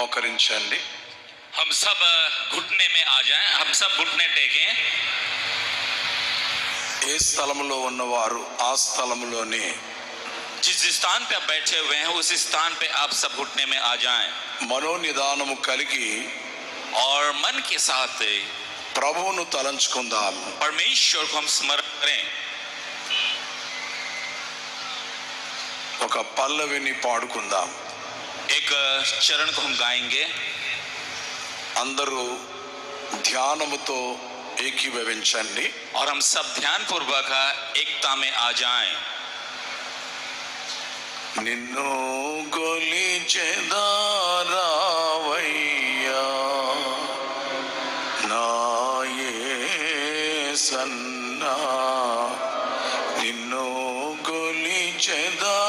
మోకరించండి ఏ స్థలములో ఉన్నవారు ఆ స్థలములోనే జిస్ స్థాన్ పే బైఠే స్థాన్ పే ఆప్ సబ్ గుట్నే ఆ జాయే మనో నిదానము కలిగి ఆర్ మన్ కే సాత్ ప్రభువును తలంచుకుందాం పరమేశ్వర్ కు హమ్ స్మరణ ఒక పల్లవిని పాడుకుందాం एक चरण को हम गाएंगे अंदर ध्यान तो एक ही व्यवचानी और हम सब ध्यान पूर्वक एकता में आ जाए निन्नो गोली चेदारा वैया ना ये सन्ना निन्नो गोली चेदारा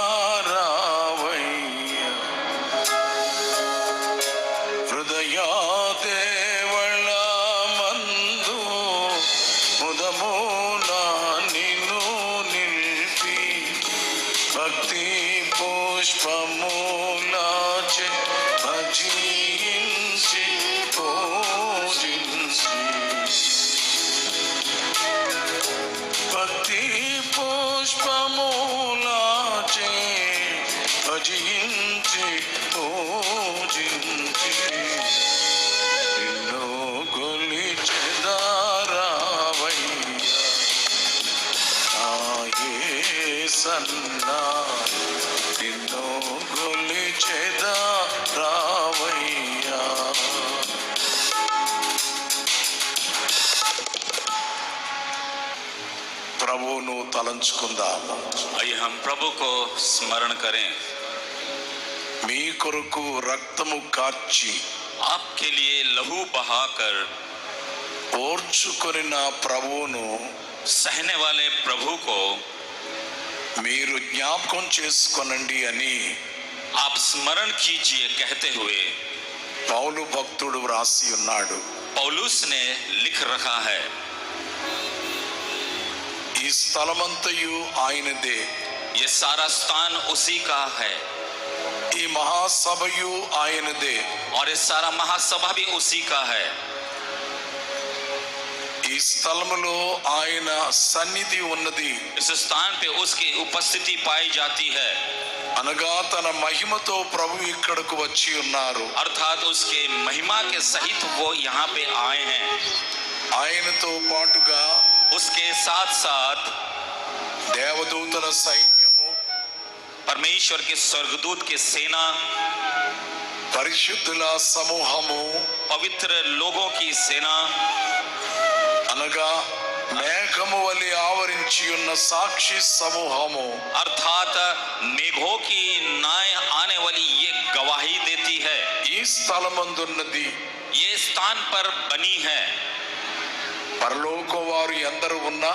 తలంచుకుందాం అయ్యి హం ప్రభుకో స్మరణ కరే మీ కొరకు రక్తము కాచి ఆప్కే లియే లహు బహాకర్ ఓర్చుకొని నా ప్రభువును సహనే వాలే ప్రభుకో మీరు జ్ఞాపకం చేసుకొనండి అని ఆప్ స్మరణ కీజియే కహతే హువే పౌలు భక్తుడు వ్రాసి ఉన్నాడు పౌలుస్ నే లిఖ్ రఖా హై ఈ స్థలమంతయు ఆయనదే యెసారా స్థాన उसी का है ఈ మహా సభయు ఆయనదే और इस सारा महासभा भी उसी का है ఈ స్థలములో ఆయన సన్నిధి ఉన్నది इस स्थान पे उसकी उपस्थिति पाई जाती है అనగా తన మహిమతో ప్రభు ఇక్కడికి వచ్చి ఉన్నారు अर्थात उसकी महिमा के सहित वो यहां पे आए हैं आयन तो पाटुగా उसके साथ साथ देवदूत సైన్యము परमेश्वर के स्वर्गदूत के सेना परिशुद्ध समूह पवित्र लोगों की सेना अनगा మేఘము వలె ఆవరించి ఉన్న సాక్షి अर्थात मेघो की नाय आने वाली ये गवाही देती है ఈ స్థలమందున్నది ये स्थान पर बनी है परलोक वारु अंदर उन्ना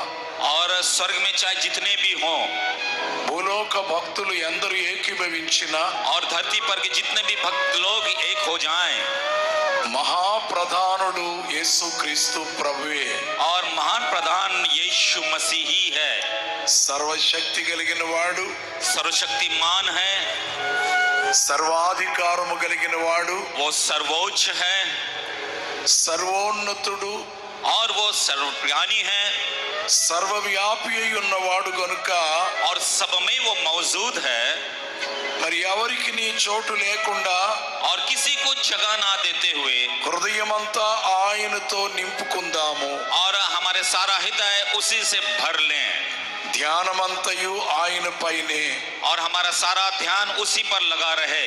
और स्वर्ग में चाहे जितने भी हों भूलोक भक्त अंदर एक ही भविचना और धरती पर के जितने भी भक्त लोग एक हो जाएं महाप्रधान येसु क्रिस्तु प्रभु और महान प्रधान येसु मसीही है सर्वशक्ति सर्वशक्ति मान है सर्वाधिकार कल वो सर्वोच्च है सर्वोन्नतुडू और वो सर्वज्ञानी है సర్వవ్యాపి అయి ఉన్నవాడు కనుక और सब में वो मौजूद है మరి ఎవరికి నీ చోటు లేకుండా और किसी को जगह ना देते हुए హృదయమంతా ఆయనతో నింపుకుందాము और हमारे सारा हृदय उसी से भर लें ధ్యానమంతయు ఆయన పైనే और हमारा सारा ध्यान उसी पर लगा रहे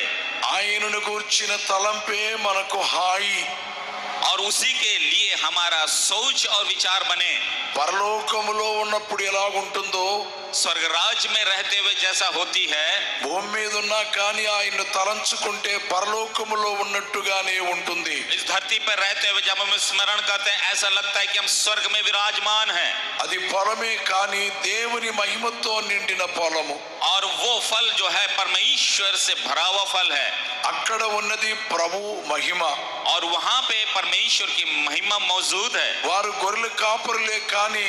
ఆయనను కూర్చిన తలంపే మనకు హాయి और उसी के लिए हमारा सोच और विचार बने పరలోకములో ఉన్నప్పుడు ఎలాగుంటుందో स्वर्गराज में रहते हुए जैसा होती है భూమి మీద ఉన్నా ఆయన్ను తలంచుకుంటే పరలోకములో ఉన్నట్టుగానే ఉంటుంది इस धरती पर रहते हुए जब हम स्मरण करते हैं ऐसा लगता है कि हम स्वर्ग में विराजमान అది పొలమే కానీ దేవుని మహిమతో నిండిన పొలము और वो फल जो है परमेश्वर से भरा हुआ फल है అక్కడ ఉన్నది ప్రభు మహిమ और वहाँ पे परमेश्वर की महिमा मौजूद है వారు गोरल కాపరులే కానీ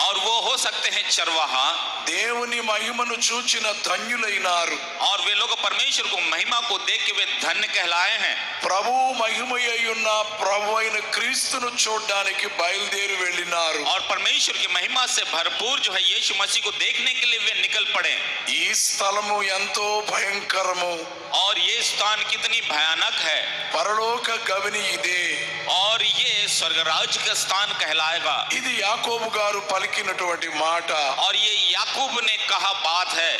और वो हो सकते हैं चरवाहा देवनी महिमनू చూచిన ధన్యులైనారు ఆ పరలోక పరమేశ్వరుకు మహిమ కో దేకేవే ధన్్య కహలాయెహ ప్రభు మహిమయైన ప్రభువైన క్రీస్తును చూడడానికి బైలు దేరు వెళ్ళినారు ఆ పరమేశ్వరుకే మహిమసే भरपूर जो है यीशु मसीह को देखने के लिए वे निकल पड़े यी स्थलम एंतो భయంకరము আর এ স্থান কতনি భयानक है పరলোক গвниদে और ये स्वर्गराज का स्थान कहलाएगा याकूब गारु पलकी नटवटी माटा और ये याकूब ने कहा बात है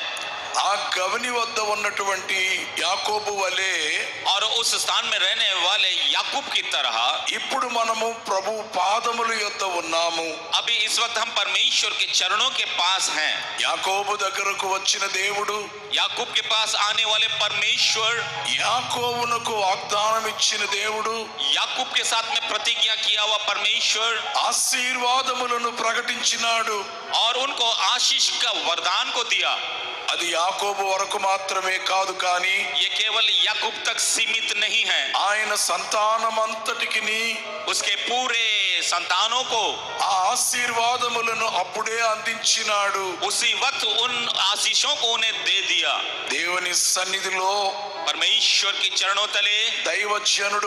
ఆ గవని వద్ద ఉన్నటువంటి యాకోబు వలె స్థాన్ రేనే వాలే యాకూబ్ ఇప్పుడు మనము ప్రభు పాదములు యొద్ ఉన్నాము అభి ఇస్ వక్త పరమేశ్వర్ కి చరణో కి పాస్ హై యాకోబు దగ్గరకు వచ్చిన దేవుడు యాకూబ్ కి పాస్ ఆనే వాలే పరమేశ్వర్ యాకోబునకు వాగ్దానం ఇచ్చిన దేవుడు యాకూబ్ కి సాత్ మే ప్రతిజ్ఞ పరమేశ్వర్ ఆశీర్వాదములను ప్రకటించినాడు ఆర్ ఉన్కో ఆశీష్ క వరదాన్ కో అది యాకోబు వరకు మాత్రమే కాదు కానీ ఏ केवल याकूब తక్ सीमित नहीं है ఆయన సంతానమంతటికిని ఉస్కే పూరే సంతానో కో ఆ ఆశీర్వాదములను అప్పుడే అందించినాడు ఉసి वक्त ఉన్ आशीषों को उन्हें दे దేవుని సన్నిధిలో परमेश्वर के चरणों तले दैव जन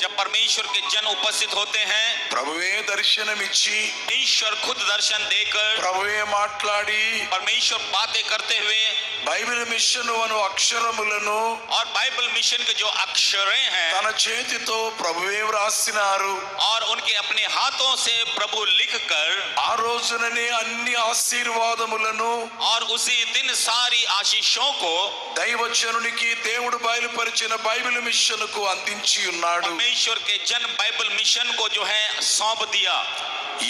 जब परमेश्वर के जन उपस्थित होते हैं प्रभु दर्शन ईश्वर खुद दर्शन देकर प्रभु माटलाड़ी परमेश्वर बातें करते हुए ബൈബിൾ മിഷൻ വന അക്ഷരമുലനോ ആർ ബൈബിൾ മിഷൻ ക ജോ അക്ഷര ഹൈ തനചേതിതോ പ്രഭു വേം റാസിനാരു ആർ ഉൻകെ അപ്നേ ഹാത്തോം സേ പ്രഭു ലിഖ്കർ ആരോജനനേ അന്നി ആശീർവാദമുലനോ ആർ ഉസി ദിൻ സാരി ആശിഷോം കോ ദൈവചന്ുനികീ ദേവുഡ് ബൈബിൾ പരിചനാ ബൈബിൾ മിഷനକୁ അന്തിച്ചി ഉന്നാടു അംശൂർ കേ ജന ബൈബിൾ മിഷൻ കോ ജോ ഹൈ സോംബ് ദിയ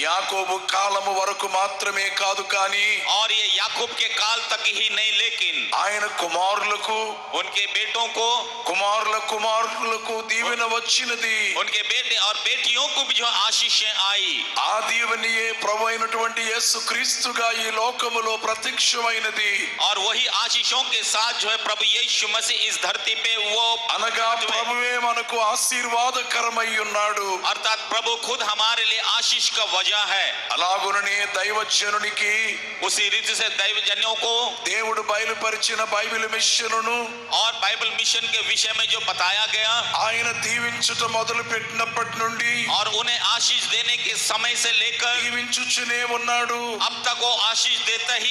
యాకోబు కాలము వరకు మాత్రమే కాదు కానీ ఆరియ యాకోబు కే కాల तक ही नहीं लेकिन ఆయన కుమారులకు उनके बेटों को कुमारలకు కుమార్లకు दीवినవచ్చినది उनके बेटे और बेटियों को जो आशीषें आई ఆ దివనీయే ప్రవయినటువంటి యేసుక్రీస్తుగా ఈ లోకములో ప్రతిక్షమైనది আর وہی ఆశీశوں کے ساتھ جو ہے ప్రభు యేసు مسیస్ इस धरती पे वो అనగా ప్రభువే మనకు ఆశీర్వాదకరమయి ఉన్నాడు अर्थात प्रभु కోద हमारे लिए आशीष का వజహ హ అలాగ انہوں نے దైవజనునికి उसी रीति से దైవజనుوں కో దేవుడు బైబిల్ పరిచిన బైబిల్ మిషన్ ను ఆర్ బైబిల్ మిషన్ కే విషయ మే జో بتایا گیا ఐన తీవించుట మొదలుపెట్టినప్పటి నుండి ఆర్ उन्हें आशीष देने के समय से लेकर తీవించుచునే ఉన్నాడు అప్తుకో ఆశీర్వదితై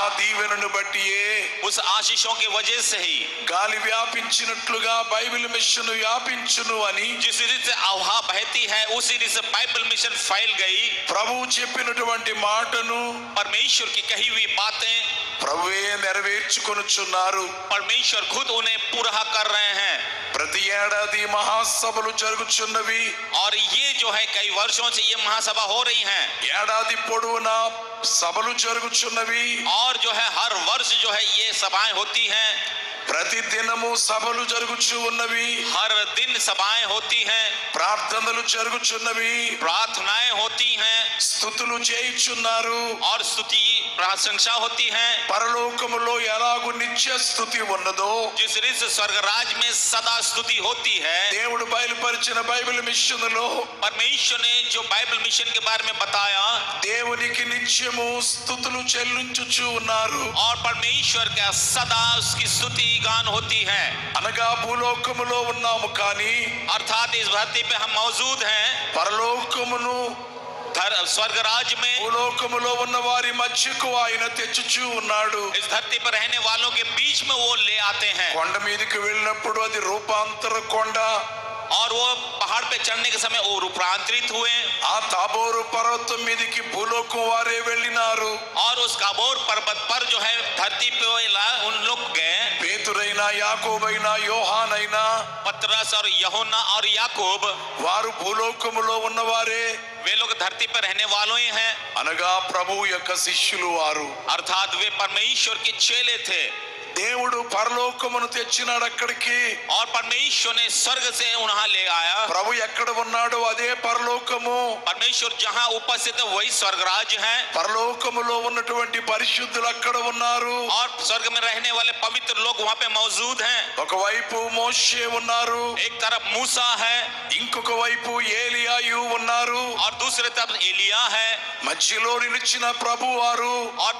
ఆదివేనుని బట్టే ਉਸ ఆశీర్వాషో కే వజహ సే హి గాలు వ్యాపించునట్లుగా బైబిల్ మిషన్ వ్యాపించును అని ఈ రీతి అవహాభతి హ उसी रीति से బైబిల్ మిషన్ ఫైల్ గై ఈ ప్రభు చెప్పినటువంటి మాటను పరమేశ్వరుకి కહી hui باتیں ప్రభువే ఎర్వేర్చుకొనుచున్నారు పరమేశ్వర్ khud उन्हें पूरा कर रहे हैं ప్రతి ఏడాది महासभा జరుగుచున్నవి আর এ जो है कई वर्षों से ये महासभा हो रही हैं ఏడాది পড়ুনা సభలు జరుగుచున్నవి আর जो है हर वर्ष जो है ये सभाएं होती हैं प्रतिदिन सब हर दिन सभाएं होती हैं प्रार्थना जरूरी प्रार्थनाएं होती हैं स्तुत और स्तुति प्रशंसा होती है परलोक नित्य स्तुति उन्नदो जिस रिस स्वर्ग राज में सदा स्तुति होती है देवड़ बैल पर बाइबल मिशन लो परमेश्वर ने जो बाइबल मिशन के बारे में बताया देवि की नित्यमो स्तुत और परमेश्वर का सदा उसकी स्तुति गान होती है अनगा भूलोक मनो अर्थात इस धरती पे हम मौजूद हैं परलोक मनो स्वर्ग राज में वारी इस धरती पर रहने वालों के बीच में वो ले आते हैं कोंडा कोंडा और वो पहाड़ पे चढ़ने के समय वो रूपांतरित हुए आ ताबोर पर्वत की भूलों को वारे वेलिनारू और उस काबोर पर्वत पर जो है धरती पे उन लोग गए పేతురైనా యాకోబైనా యోహానైనా పత్రస్ और यहोना और याकूब వారు భూలోకములో ఉన్నవారే वे लोग धरती पर रहने वालों ही हैं अनगा प्रभु यक शिष्युलु वारु अर्थात वे परमेश्वर के चेले थे దేవుడు పరలోకమును తెచ్చినాడు అక్కడికి और परमेश्वर ने स्वर्ग से वहां ले आया ప్రభు ఎక్కడ ఉన్నాడు అదే పరలోకము परमेश्वर జహా ఉపస్థిత వై స్వర్గరాజ్ హై పరలోకములో ఉన్నటువంటి పరిశుద్ధులు అక్కడ ఉన్నారు और स्वर्ग में रहने वाले पवित्र लोग वहां पे मौजूद हैं ఒకవైపు మోషే ఉన్నారు एक तरफ मूसा है ఇంకొక వైపు ఏలియాయు ఉన్నారు और दूसरे तरफ एलिया है मध्यलो निचिन प्रभु और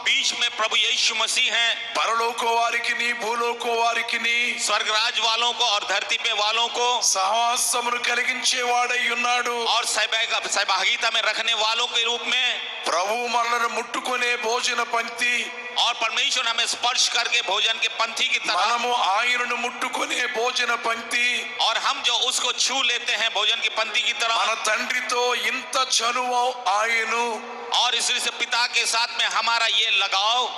बीच में प्रभु यीशु मसीह हैं परलोक वारिकि नी भूलोक वारिकि नी स्वर्ग राज वालों को और धरती पे वालों को सहवासमुर और सहभागिता में रखने वालों के रूप में प्रभु मरण मुट्ठकोने भोजन पंक्ति और परमेश्वर हमें स्पर्श करके भोजन के पंथी की तरह మనము को ముట్టుకునే भोजन पंथी और हम जो उसको छू लेते हैं भोजन की पंथी की तरह तंड्री तो इंत చనువు ఆయను और से पिता के साथ में हमारा ये लगाओ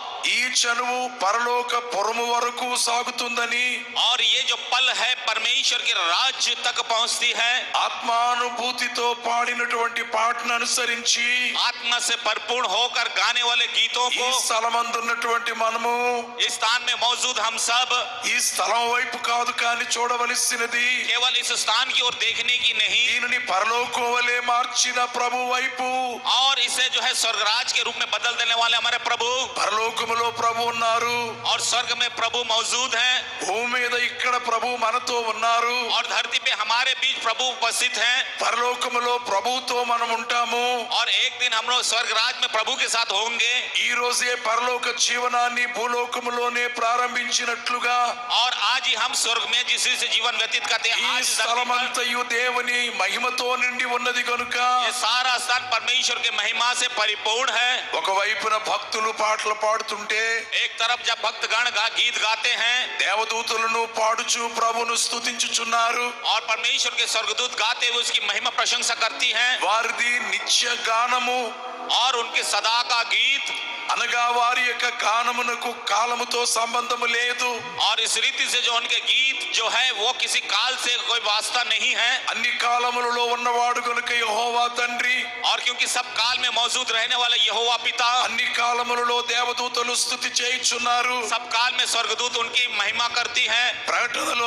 परलोक और ये जो पल है परमेश्वर के राज्य तक पहुंचती है आत्मानुभूति तो पाड़ी पाठ ने अनुसरी आत्मा से परिपूर्ण होकर गाने वाले गीतों को स्थल मन इस स्थान में मौजूद हम सब इस स्थल वेप का चूडवल केवल इस स्थान की ओर देखने की नहीं परलोक वाले मार्चना प्रभु वेप और इसे जो है स्वर्गराज के रूप में बदल देने वाले हमारे प्रभु పరలోకములో प्रभु नारु और स्वर्ग में प्रभु मौजूद है भूमि इकड़ प्रभु मन तो नारु और धरती पे हमारे बीच प्रभु उपस्थित हैं పరలోకములో ప్రభుతో మనం ఉంటాము और एक दिन हम लोग स्वर्ग राज में प्रभु के साथ होंगे ఈ రోజే పరలోక జీవనాన్ని ने प्रारंभ और आज ही हम स्वर्ग में जिस से जीवन व्यतीत करते हैं महिम तो निंडी पर స్థలమంతయు ये सारा स्थान परमेश्वर के महिमा से परिपूर्ण है ఒక వైపున భక్తులు పాటలు పాడుతుంటే एक तरफ जब भक्तगण गा गीत गाते हैं దేవదూతలను పాడుచు ప్రభును స్తుతించుచున్నారు और परमेश्वर के स्वर्गदूत गाते हुए उसकी महिमा प्रशंसा करती हैं వారిది నిత్య గానము और उनके सदा का गीत అనగా వారి तो और इस रीति से जो उनके गीत जो है वो किसी काल से कोई वास्ता नहीं है अन्य కాలములలో और क्योंकि सब काल में मौजूद रहने वाला यहोवा पिता అన్ని కాలములలో स्तुति స్తుతి चुनारू सब काल में स्वर्गदूत उनकी महिमा करती है राय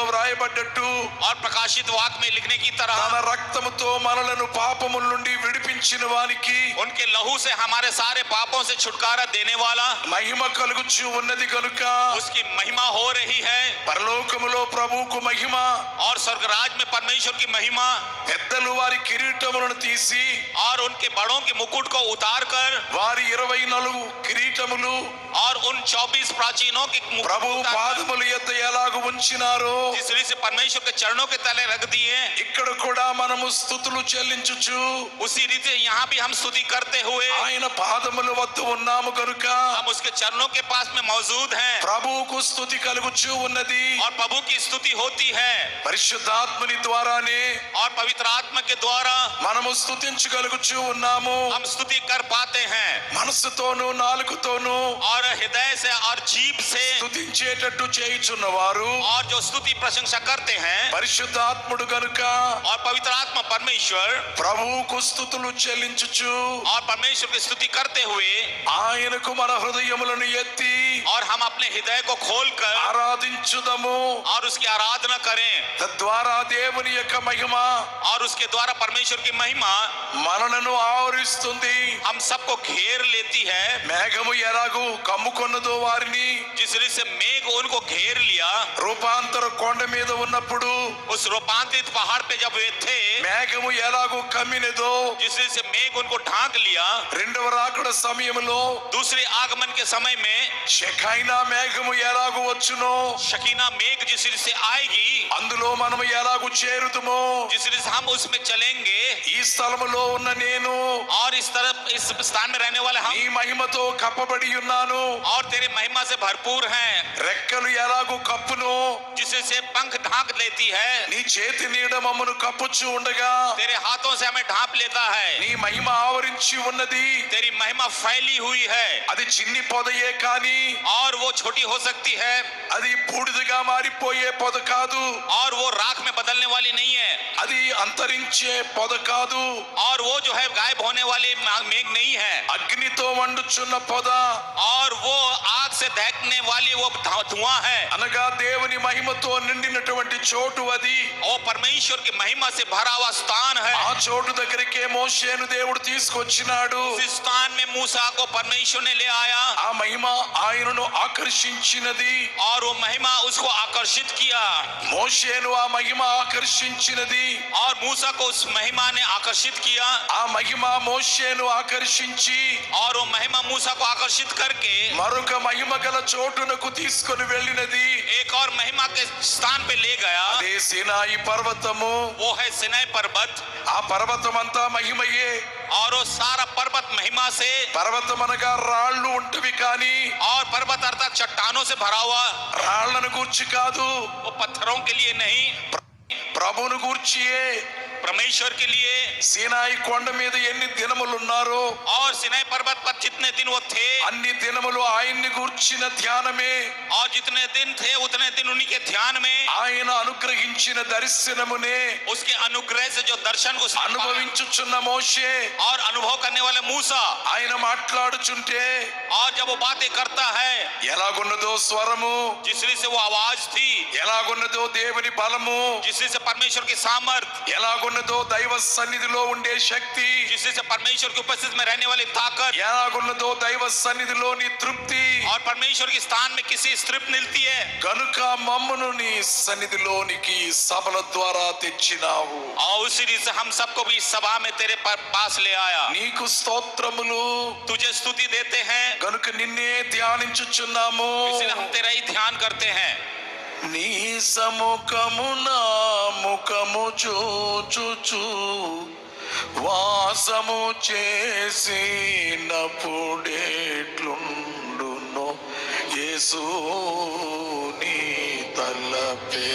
వ్రాయబడ్డట్టు और प्रकाशित वाक में लिखने की तरह తన రక్తముతో మనలను పాపముల నుండి విడిపించిన की उनके लहू बहू से हमारे सारे पापों से छुटकारा देने वाला महिमा कल उसकी महिमा हो रही है परलोक प्रभु को महिमा और स्वर्गराज में परमेश्वर की महिमा वारी किरीटमुन तीसी और उनके बड़ों के मुकुट को उतार कर वारी इरवे नलू और उन चौबीस प्राचीनों के प्रभु पादमुल यत से परमेश्वर के चरणों के तले रख दिए इकड़ कोडा मनमु स्तुतुलु उसी रीते यहाँ भी हम स्तुति करते हुए ఆయన పాదములు వత్తు ఉన్నాము గరుక ఆ మోస్కి చర్నో కే పాస్ మే మౌజూద్ హై ప్రభు కు స్తుతి కలుగుచు ఉన్నది ఆ ప్రభు కి స్తుతి hoti hai పరిశుద్ధాత్మని ద్వారానే ఆ పవిత్రాత్మ కే ద్వారా మనం స్తుతించు కలుగుచు ఉన్నాము మనం స్తుతి కర్ పాతే hain మనసు తోను నాలుగు తోను ఆ ర హిదాయి సే ఆర్ జీబ్ సే స్తుతి చేటట్టు చేయుచున్న వారు ఆర్ జో స్తుతి ప్రశంస karte hain పరిశుద్ధాత్మడు గరుక ఆ పవిత్రాత్మ పరమేశ్వర్ ప్రభు కు స్తుతుల చెల్లించుచు ఆ परमेश्वर की स्तुति करते हुए आयन को मन हृदय और हम अपने हृदय को खोल कर ఆరాధించుదము और उसकी आराधना करें తద్వారా देवन का महिमा और उसके द्वारा परमेश्वर की महिमा मरण ఆవరిస్తుంది हम सबको घेर लेती है कम को दो వారిని जिस से मेघ उनको घेर लिया रूपांतर కొండ మీద ఉన్నప్పుడు उस रूपांतरित पहाड़ पे जब वे थे कमी ने दो जिस से मेघ उनको ढांक लिया రెండవ రాకడ సమయంలో దూసరి ఆగమన్ కే సమయ మే మేఘము ఎలాగు వచ్చును షకైనా మేఘ జిసిరిసి ఆయిగి అందులో మనము ఎలాగు చేరుతుము జిసిరిసి హమ్ ఉస్మే చలేంగే ఈ స్థలములో ఉన్న నేను इस तरफ इस स्थान में रहने वाले हम మహిమతో కప్పబడి ఉన్నాను और तेरी महिमा से भरपूर हैं రెక్కలు ఎలాగు కప్పును जिसे से पंख ढांक लेती है నీ చేతి నీడ మమ్మను కప్పుచు ఉండగా तेरे हाथों से हमें ढांप लेता है నీ మహిమ ఆవరించి ఉన్నది तेरी महिमा फैली हुई है అది చిన్ని పొదయే కానీ और वो छोटी हो सकती है అది బూడిదగా మారిపోయే పొద కాదు और वो राख में बदलने वाली नहीं है అది అంతరించే పొద కాదు ఆదు ఆర్వో జో హై గైబ్ హోనే wali మేగ్ نہیں ہے అగ్ని తో వండు చున పద ఆర్వో ఆగ్ సే దేఖనే wali वो धातुवा है అమగా దేవుని మహిమతో నిండినటువంటి చోటు అది ఆ పరమేశ్వర్ కే మహిమ సే భరావా స్థాన है ఆ చోటు దకరికే మోషేను దేవుడు తీసుకొచ్చినాడు ఆ స్థానమే మూసాకో పరమేశ్వర్ నే لے ఆయా ఆ మహిమ ఆయనును ఆకర్షించినది ఆ రో మహిమ उसको आकर्षित किया మోషేను ఆ మహిమ ఆకర్షించినది ఆర్ మూసాకో ఆస్ మహిమనే आकर्षित किया ఆ మహిమ మోషేను ఆకర్షించి और वो महिमा मूसा को आकर्षित करके మరొక మహిమ గల చోటునకు తీసుకొని వెళ్ళినది एक और महिमा के स्थान पे ले गया అదే సినాయి పర్వతము वो है सिनाई पर्वत ఆ పర్వతం అంతా మహిమయే और वो सारा पर्वत महिमा से పర్వతం అనగా రాళ్ళు ఉంటవి కానీ और पर्वत अर्थात चट्टानों से भरा हुआ రాళ్లను గూర్చి కాదు वो पत्थरों के लिए नहीं ప్రభువును గూర్చియే परमेश्वर के लिए సీనాయి కొండ మీద ఎన్ని దినములు ఉన్నారో और सिनाई पर्वत पर जितने दिन वो थे అన్ని దినములు ఆయన్ని గూర్చిన ధ్యానమే और जितने दिन थे उतने दिन उन्हीं के ध्यान में ఆయన అనుగ్రహించిన దర్శనమునే उसके अनुग्रह से जो दर्शन उस అనుభవించుచున్న మోషే और अनुभव करने वाले मूसा ఆయన మాట్లాడుచుంటే और जब वो बातें करता है ఎలాగున్నదో స్వరము जिस रीति से वो आवाज थी ఎలాగున్నదో దేవుని బలము जिस रीति से परमेश्वर की सामर्थ ఎలాగో ఎలాగున్నదో దైవ సన్నిధిలో ఉండే శక్తి परमेश्वर की उपस्थिति में रहने वाली ताकत దైవ సన్నిధిలో నీ తృప్తి में గనుక నీ ద్వారా తెచ్చినావు हम सबको भी सभा में तेरे पास ले आया నీకు స్తోత్రములు तुझे स्तुति देते हैं గనుక నిన్నే ధ్యానించుచున్నాము तेरा ही ध्यान करते हैं నీ సముఖమునా ముఖము చూచుచు వాసము చేసినప్పుడేట్లుండును యేసు నీ తలపే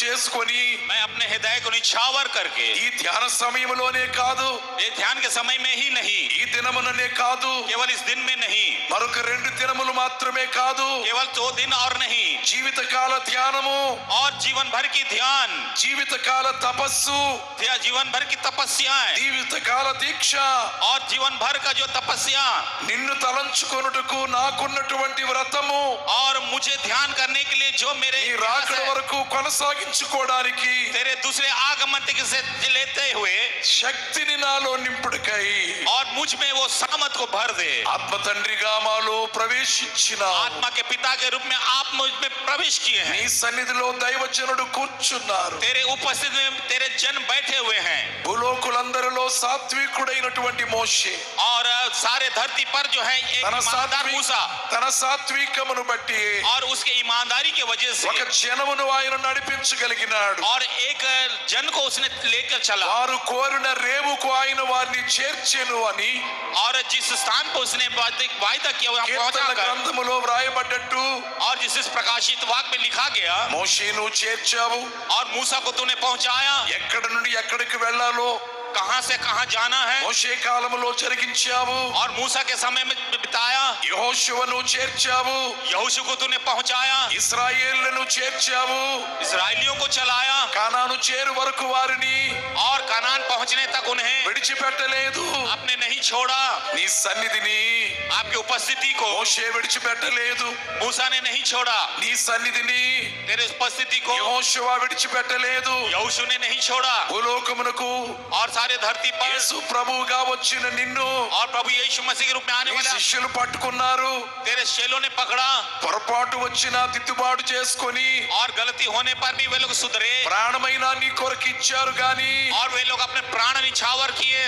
Francesco, and अपने हृदय को निछावर करके ఈ ధ్యాన సమయంలోనే కాదు ये ध्यान के समय में ही नहीं ये ఈ దినముననే కాదు केवल इस दिन में नहीं మరొక రెండు దినములు మాత్రమే కాదు केवल दो दिन और नहीं जीवित काल ध्यान और जीवन भर की ध्यान जीवित काल तपस्सु या जीवन भर की तपस्या जीवित काल दीक्षा और जीवन भर का जो तपस्या నిన్ను తలంచుకొనుటకు నాకున్నటువంటి వ్రతము और मुझे ध्यान करने के लिए जो मेरे ఈ రాకడ వరకు కొనసాగించుకోవడానికి तेरे दूसरे आगमन से लेते हुए శక్తిని నాలో నింపుడుకాయి और मुझ में वो सामत को भर दे ఆత్మ తండ్రిగా మాలో ప్రవేశించిన आत्मा के पिता के रूप में आप मुझ में प्रवेश किए हैं నీ సన్నిధిలో దైవజనుడు కూర్చున్నారు तेरे उपस्थिति में तेरे जन बैठे हुए हैं భూలోకులందరిలో సాత్వికుడైనటువంటి మోషే और सारे धरती पर जो है एक తన ईमानदार मूसा తన సాత్వికమును బట్టి और उसके ईमानदारी के वजह ఒక से జనమును ఆయన నడిపించగలిగినాడు और लेकर जन को उसने लेकर चला వారు కోరిన రేవుకు ఆయన వారిని చేర్చెను అని और जिस स्थान पर उसने वायदा किया वहां కీర్తన पहुंचाकर గ్రంథములో వ్రాయబడ్డట్టు और जिस इस प्रकाशित वाक में लिखा गया మోషే నువ్వు చేర్చావు और मूसा को तूने पहुंचाया ఎక్కడ నుండి ఎక్కడికి వెళ్ళాలో कहां से कहां जाना है మోషే కాలంలో జరిగించావు और मूसा के समय में बिताया యెహోషువను చేర్చావు यहोशू को तूने पहुंचाया ఇశ్రాయేలును చేర్చావు ఇజ్రాయిలిयों को चलाया కానాను చేరు వరకు వారిని और కనాన్ पहुंचने तक उन्हें విడిచిపెట్టలేదు आपने नहीं छोड़ा నీ సన్నిధిని आपकी उपस्थिति को మోషే విడిచిపెట్టలేదు मूसा ने नहीं छोड़ा నీ సన్నిధిని तेरे उपस्थिति को యెహోషువ విడిచిపెట్టలేదు యెహోషు ने नहीं छोड़ा భూలోకమునకు और सारे हमारे యేసు ప్రభువుగా వచ్చిన నిన్ను శిష్యులు పట్టుకున్నారు తేరే चेलों ने పొరపాటు వచ్చిన తిట్టుబాటు చేసుకొని ఆర్ గలతి होने पर भी वे ప్రాణమైన నీ కొరకు ఇచ్చారు గాని और वे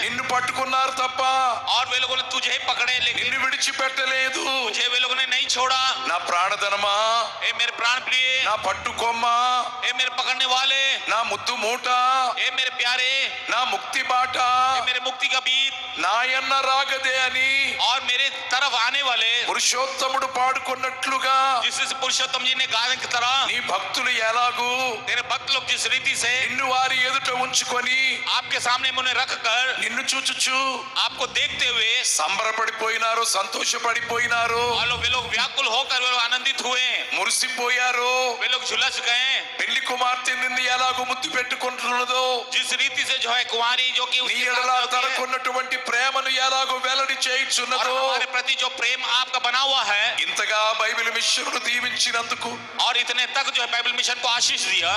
నిన్ను పట్టుకున్నారు తప్ప తప్ప और वे लोगों ने तुझे पकड़े लेकिन నిన్ను విడిచిపెట్టలేదు तुझे वे लोगों ने नहीं छोड़ा నా ప్రాణధనమా ए मेरे प्राण प्रिय నా పట్టుకొమ్మ ए मेरे पकड़ने वाले నా ముద్దు మూట ए मेरे प्यारे నా ముక్తి బాట ए मेरे मुक्ति का बीत నాయన్న రాగదే అని और मेरे तरफ आने वाले పురుషోత్తముడు పాడుకున్నట్లుగా जिस पुरुषोत्तम जी ने गाने की तरह నీ భక్తులు ఎలాగూ तेरे भक्त लोग जिस रीति से నిన్ను వారి ఎదుట ఉంచుకొని आपके सामने मुझे रख कर నిన్ను చూచుచు आप आपको देखते हुए సంబరపడిపోయినారు సంతోషపడిపోయినారు వాళ్ళు వీళ్ళు వ్యాకులు హోకర్ ఆనందిత్ హుయే మురిసిపోయారు వీళ్ళు జులస్ గయే పెళ్లి కుమార్తె నిన్ను ఎలాగో ముద్దు పెట్టుకుంటున్నదో జిస్ రీతి సే జో కుమారి జో కి తనకున్నటువంటి ప్రేమను ఎలాగో వెల్లడి చేయుచున్నదో వారి ప్రతి జో ప్రేమ ఆప్క బనా హువా హై ఇంతగా బైబిల్ మిషన్ను దీవించినందుకు और इतने तक जो है बाइबल मिशन को आशीष दिया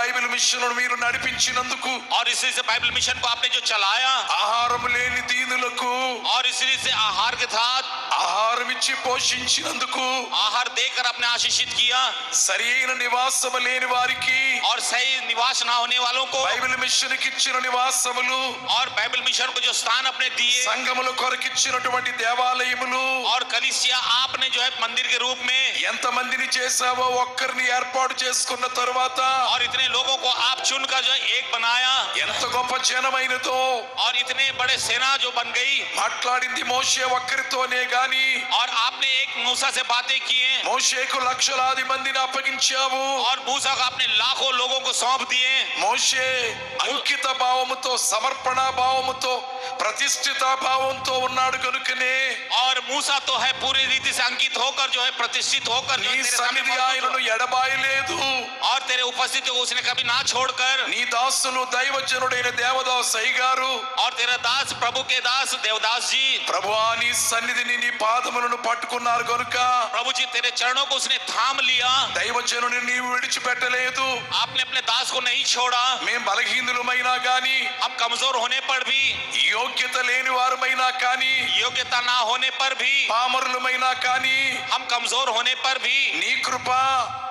బైబిల్ మిషన్ను మీరు నడిపించినందుకు और इसी से बाइबल मिशन को आपने जो चलाया ఆహారం లేని तीन लखु और इसी से आहार के साथ ఆహారం ఇచ్చి పోషించినందుకు ఆహార దేకర్ అప్నే ఆశీషిత్ కియా సరైన నివాసం లేని వారికి और सही निवास ना होने वालों को బైబిల్ మిషన్ కి ఇచ్చిన నివాసములు ఆర్ బైబిల్ మిషన్ కు जो स्थान अपने दिए సంఘముల కొరకు ఇచ్చినటువంటి దేవాలయములు ఆర్ కలిసియా आपने జో है मंदिर के रूप में ఎంత మందిని చేసావో ఒక్కరిని ఏర్పాటు చేసుకున్న తర్వాత ఆర్ इतने लोगों को आप चुनकर जो है एक बनाया ఎంత గొప్ప జనమైనతో ఆర్ इतने బడే సేనా జో బన్ गई మాట్లాడింది మోషే ఒక్కరితోనే గాని కానీ और आपने एक मूसा से बातें की हैं మోషేకు లక్షలాది మందిని అప్పగించావు और मूसा को आपने लाखों लोगों को सौंप दिए మోషే అంకిత భావముతో సమర్పణ భావముతో प्रतिष्ठित భావంతో ఉన్నాడు కనుకనే और मूसा तो है पूरी रीति से अंकित होकर जो है प्रतिष्ठित होकर నీ సన్నిధి ఆయనను ఎడబాయలేదు और तेरे उपस्थिति को उसने कभी ना छोड़कर నీ దాసులు దైవజనుడైన దేవదాస్ అయ్యగారు और तेरा दास प्रभु के दास देवदास जी ప్రభువా నీ సన్నిధిని నీ పాదములను పట్టుకున్నారు కనుక ప్రభు जी तेरे चरणों को उसने थाम लिया దైవజనుని నీవు విడిచిపెట్టలేదు आपने अपने दास को नहीं छोड़ा మేము బలహీనులమైనా గాని हम कमजोर होने पर भी యోగ్యత లేని వారమైనా కానీ యోగ్యత నా होने पर भी పామరులమైనా కానీ हम कमजोर होने पर भी నీ కృప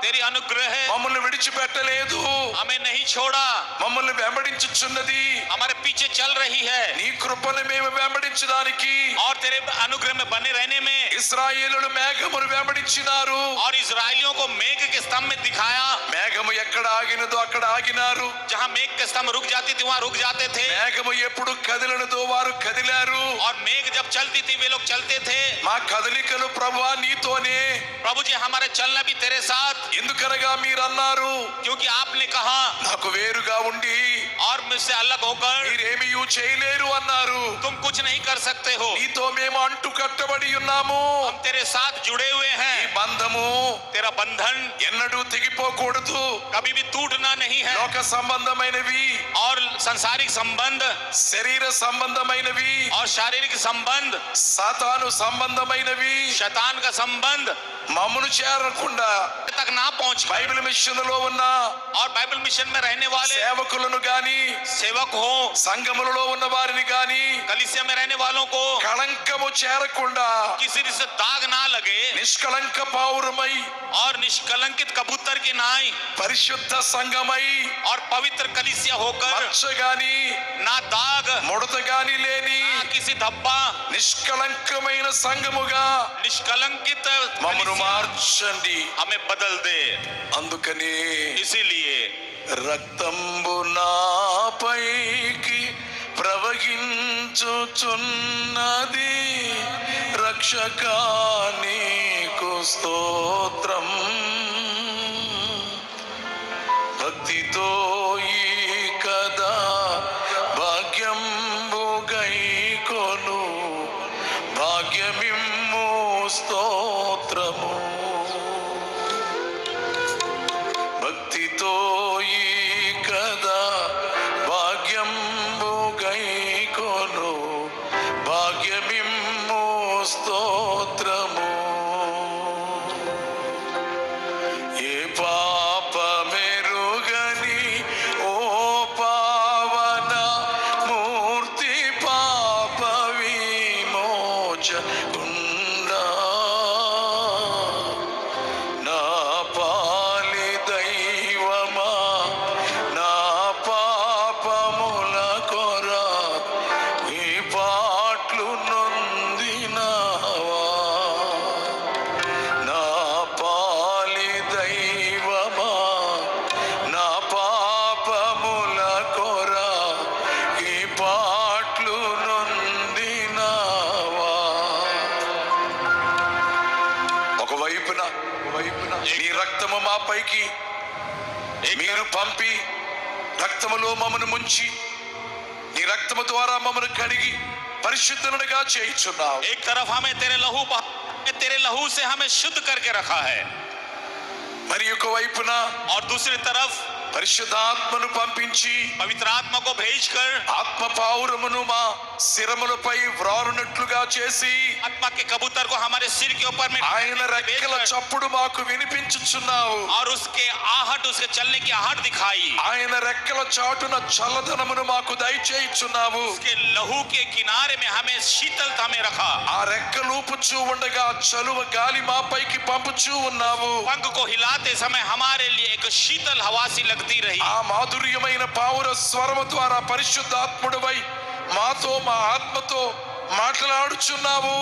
तेरी अनुग्रह మమ్మల్ని విడిచిపెట్టలేదు हमें नहीं छोड़ा మమ్మల్ని వెంబడించుచున్నది हमारे पीछे चल रही है నీ కృపను మేము వెంబడించడానికి और तेरे अनुग्रह में बने रहने में ఇస్రాయేలును మేఘమును వెంబడించినారు और इसराइलियों को मेघ के स्तंभ में दिखाया మేఘము ఎక్కడ ఆగినదో అక్కడ ఆగినారు जहाँ मेघ के स्तंभ रुक जाती थी वहाँ रुक जाते थे మేఘము ఎప్పుడు కదిలినదో వారు కదిలారు और मेघ जब चलती थी वे लोग चलते थे మా కదలికలు ప్రభువా నీతోనే प्रभु जी हमारे चलना भी तेरे साथ ఎందుకనగా మీరన్నారు क्योंकि आपने कहा నాకు వేరుగా ఉండి और मुझसे अलग होकर तुम कुछ नहीं कर सकते हो तो मैं अंटू कट्टबड़ी तेरे साथ जुड़े हुए हैं ई तेरा बंधन एन्नडू तिगिपोकूडदु कभी भी टूटना नहीं है लोक भी और संसारिक संबंध शरीर संबंध भी और शारीरिक संबंध सातानु भी शैतान का संबंध మమ్మను చేరకుండా తక నా పహుంచ బైబిల్ మిషన్ లో ఉన్న ఆర్ బైబిల్ మిషన్ మే రహనే వాలే సేవకులను గాని సేవక్ హో సంఘములలో ఉన్న వారిని గాని కలిసియా మే రహనే వాలో కో కళంకము చేరకుండా కిసిరి సే దాగ్ నా లగే నిష్కళంక పౌరమై ఆర్ నిష్కళంకిత కబూతర్ కి నాయ్ పరిశుద్ధ సంఘమై ఆర్ పవిత్ర కలిసి హోకర్ మచ్చ గాని నా దాగ్ ముడత గాని లేని కిసి దబ్బా నిష్కళంకమైన సంఘముగా నిష్కళంకిత మమ్మను మార్చండి ఆమె బదల్ దే అందుకని ఇసిలియే రక్తంబు నాపైకి ప్రవహించుచున్నది రక్షక నీకు స్తోత్రం భక్తితో ఈ కదా భాగ్యంబు గైకొను पैकी पंप रक्त मी नी रक्त द्वारा मम कड़ी एक तरफ हमें तेरे लहू तेरे लहू से हमें शुद्ध करके रखा है मरी को वैपना और दूसरी तरफ परिशुद्ध आत्मनु आत्मा को भेजकर आत्मा पावर मनु मा पाई व्रार चेसी आत्मा के कबूतर को हमारे सिर के ऊपर में ఆయన రెక్కల చప్పుడు మాకు వినిపించుచున్నావు ఆర్ ఉస్కే ఆహట్ ఉస్కే చల్నే కి ఆహట్ దిఖాయి ఆయన రెక్కల చాటున చల్లదనమును మాకు దయచేయుచున్నావు उसके लहू के किनारे में हमें शीतलता में రఖా ఆ రెక్కలూపుచూ ఉండగా చలువ గాలి మా పైకి పంపుచూ ఉన్నావు पंख కో హిలాతే సమయ హమారే లియే ఏక शीतल హవాసి सी लगती ఆ మాధుర్యమైన పావుర స్వరము ద్వారా వై మాతో మా ఆత్మతో మాట్లాడుచున్నావు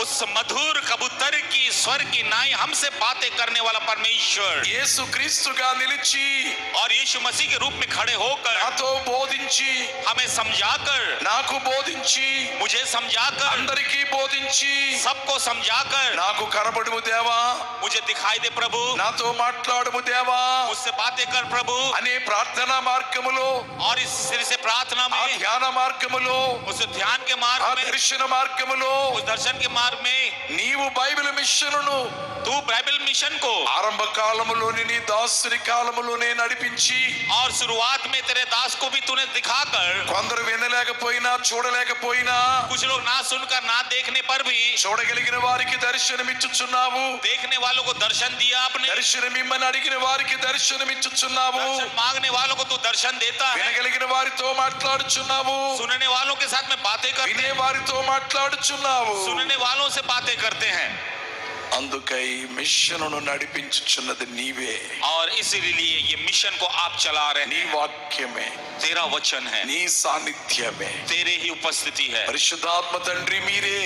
उस मधुर कबूतर की स्वर की नाई हमसे बातें करने वाला परमेश्वर यीशु యేసు का निलची और यीशु मसीह के रूप में खड़े होकर నాతో బోధించి तो हमें समझाकर నాకు బోధించి मुझे समझाकर అందరికీ బోధించి सबको समझाकर నాకు కనబడుము देवा मुझे दिखाई दे प्रभु ना तो माटलाड़ देवा मुझसे बातें कर प्रभु అనే ప్రార్థన మార్గములో और इस सिर से प्रार्थना में ध्यान మార్గములో उस ध्यान के मार्ग में दर्शन మార్గములో उस दर्शन के मार्ग परिवार में నీవు బైబిల్ మిషన్ను తూ బైబిల్ మిషన్ కో ఆరంభ కాలములోని నీ దాసుని కాలములోనే నడిపించి ఆర్ शुरुआत में तेरे दास को भी तूने दिखाकर కొందరు వినలేకపోయినా చూడలేకపోయినా कुछ लोग ना सुनकर ना देखने पर भी చూడగలిగిన వారికి దర్శనం ఇచ్చుచున్నావు देखने वालों को दर्शन दिया आपने దర్శనం ఇమ్మని అడిగిన వారికి దర్శనం ఇచ్చుచున్నావు दर्शन मांगने वालों को तू दर्शन देता है వినగలిగిన వారితో మాట్లాడుచున్నావు सुनने वालों के साथ में बातें करते వినే వారితో మాట్లాడుచున్నావు सुनने वालों सालों से बातें करते हैं అందుకై మిషన్ను నడిపించుచున్నది నీవే और इसलिए ये मिशन को आप चला रहे నీ వాక్యమే तेरा वचन है నీ సాన్నిధ్యమే तेरे ही उपस्थिति है పరిశుద్ధాత్మ తండ్రి మీరే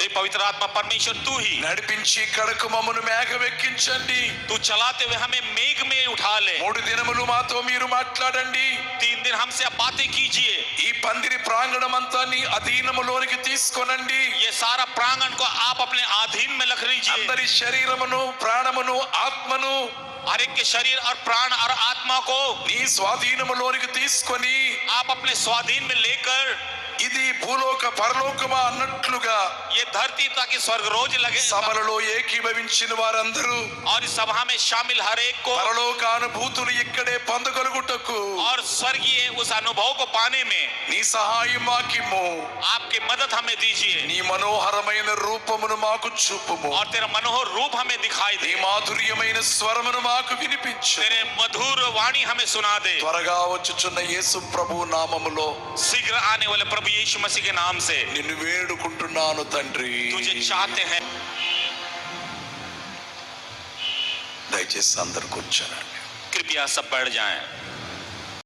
हे पवित्र आत्मा परमेश्वर तू ही నడిపించి ఇక్కడకు మమ్మను మేఘవెక్కించండి तू चलाते हुए हमें मेघ में उठा ले మూడు దినములు మాతో మీరు మాట్లాడండి तीन दिन हमसे आप बातें कीजिए ఈ పందిరి ప్రాంగణం అంతా నీ అధీనములోనికి తీసుకొనండి ये सारा प्रांगण को आप अपने अधीन में रख लीजिए అందరి శరీరమును ప్రాణమును ఆత్మను हर एक के शरीर और प्राण और आत्मा को నీ స్వాధీనములోనికి తీసుకొని आप अपने स्वाधीन में लेकर ఇది భూలోక పరలోకమా అన్నట్లుగా ఏ ధర్తీ తాకి స్వర్గ రోజు లగే సభలలో ఏకీభవించిన వారందరూ ఆరు సభ మే షామిల్ హరేక్ కో పరలోక అనుభూతులు ఇక్కడే పొందగలుగుటకు ఆర్ స్వర్గీయ ఉస్ అనుభవ కో పానే మే నీ సహాయం మాకిమ్ము ఆప్కి మదత్ హమే దీజియే నీ మనోహరమైన రూపమును మాకు చూపుము ఆర్ తెర మనోహర రూప్ హమే దిఖాయి దే మాధుర్యమైన స్వరమును మాకు వినిపించు తెరే మధుర వాణి హమే సునా దే త్వరగా వచ్చుచున్న యేసు ప్రభు నామములో శీఘ్ర ఆనే వలె ప్రభు प्रभु यीशु मसीह के नाम से నిన్ను వేడుకుంటున్నాను తండ్రి तुझे चाहते हैं దయచేసి అందరు कुछ कृपया सब बढ़ जाएं